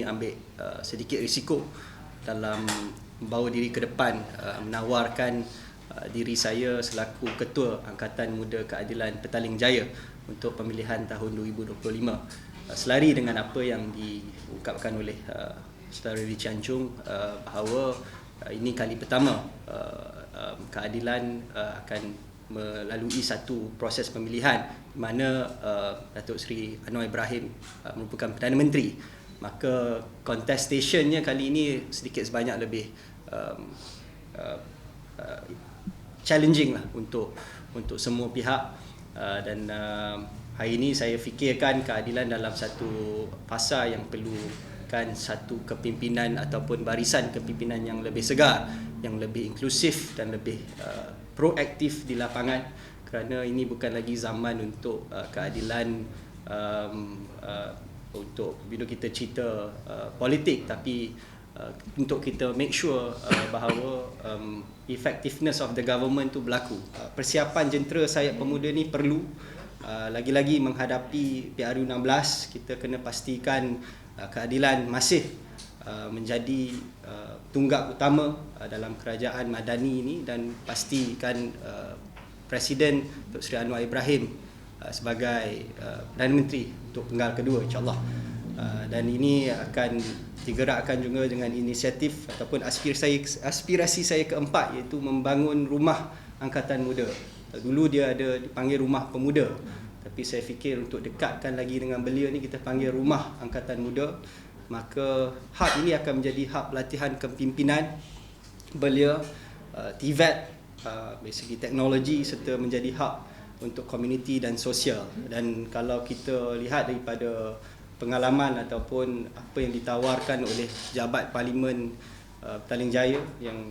ambil uh, sedikit risiko dalam membawa diri ke depan uh, menawarkan uh, diri saya selaku ketua Angkatan Muda Keadilan Petaling Jaya untuk pemilihan tahun 2025 uh, selari dengan apa yang diungkapkan oleh uh, Saudara Lee Chian Chung uh, bahawa uh, ini kali pertama uh, uh, keadilan uh, akan melalui satu proses pemilihan di mana uh, Datuk Seri Anwar Ibrahim uh, merupakan Perdana Menteri maka contestationnya kali ini sedikit sebanyak lebih um, uh, uh, challenging lah untuk untuk semua pihak. Uh, dan uh, hari ini saya fikirkan keadilan dalam satu fasa yang perlukan satu kepimpinan ataupun barisan kepimpinan yang lebih segar yang lebih inklusif dan lebih uh, proaktif di lapangan. Kerana ini bukan lagi zaman untuk uh, keadilan um, uh, untuk bila kita cerita uh, politik tapi uh, untuk kita make sure uh, bahawa um, effectiveness of the government tu berlaku. Uh, persiapan jentera sayap pemuda ni perlu uh, lagi-lagi menghadapi PRU 16 kita kena pastikan uh, keadilan masih uh, menjadi uh, tunggak utama uh, dalam kerajaan madani ini dan pastikan uh, Presiden Dr. Seri Anwar Ibrahim Uh, sebagai uh, Perdana Menteri untuk penggal kedua insyaAllah. Uh, dan ini akan digerakkan juga dengan inisiatif ataupun aspirasi saya, aspirasi saya keempat iaitu membangun rumah angkatan muda. Dulu dia ada dipanggil rumah pemuda. Tapi saya fikir untuk dekatkan lagi dengan beliau ni kita panggil rumah angkatan muda. Maka hub ini akan menjadi hub latihan kepimpinan belia uh, TVET uh, segi teknologi serta menjadi hub untuk komuniti dan sosial dan kalau kita lihat daripada pengalaman ataupun apa yang ditawarkan oleh jabat parlimen uh, Petaling Jaya yang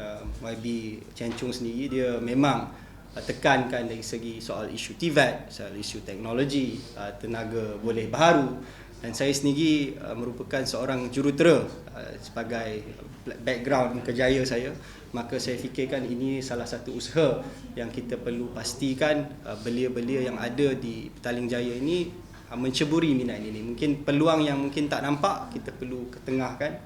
uh, YB Chen sendiri dia memang uh, tekankan dari segi soal isu TVET, soal isu teknologi, uh, tenaga boleh baharu dan saya sendiri uh, merupakan seorang jurutera uh, sebagai background kejaya saya. Maka saya fikirkan ini salah satu usaha yang kita perlu pastikan uh, belia-belia yang ada di Petaling Jaya ini uh, menceburi minat ini. Mungkin peluang yang mungkin tak nampak kita perlu ketengahkan